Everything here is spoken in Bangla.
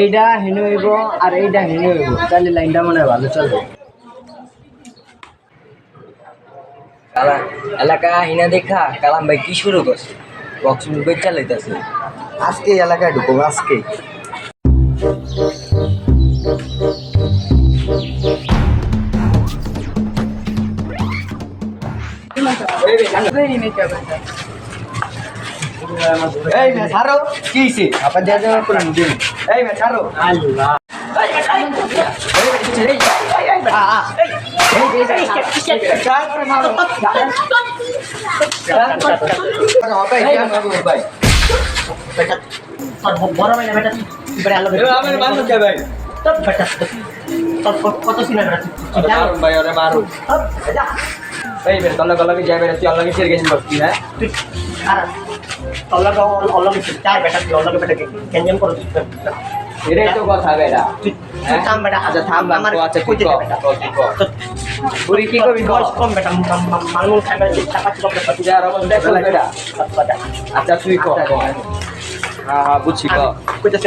এইটা হেনে হইব আর এইটা হেনে হইব। তাহলে লাইনটা মনে হয় ভালো চলবে। এলাকা হিনা দেখা কালাম ভাই কি শুরু করছে? বক্স মুভি চালাইতেছে। আজকে এলাকায় ঢুকবো আজকে। এই মে ছাড়ো কি হইছে আপা দিয়া দেওয়ার পর আমি এই মে ছাড়ো আল্লাহ বড় ভাই না বেটা বেটা আলো আমার বান্ধব কে ভাই তো বেটা তোর কত সিনেমা বেটা এই বেটা তল্লা গল্লা যাই বেটা তুই আল্লাহকে ছেড়ে গেছিস ভক্তি না আর অল্লাহ অল্লাহ চাই বেটা তুই অল্লাহ বেটা কেঞ্জাম করো এটাই তো কথা বেটা। তুই তুই থাম বেটা আচ্ছা থাম আমার আচ্ছা তুই কর তুই কি। করবি বয়স কম বেটা মালমুল খাই বেটা টাকা চিপা বেটা তুই আর অবস্থা বেটা। আচ্ছা তুই কর কর। হ্যাঁ হ্যাঁ বুঝছি কর কইতেছি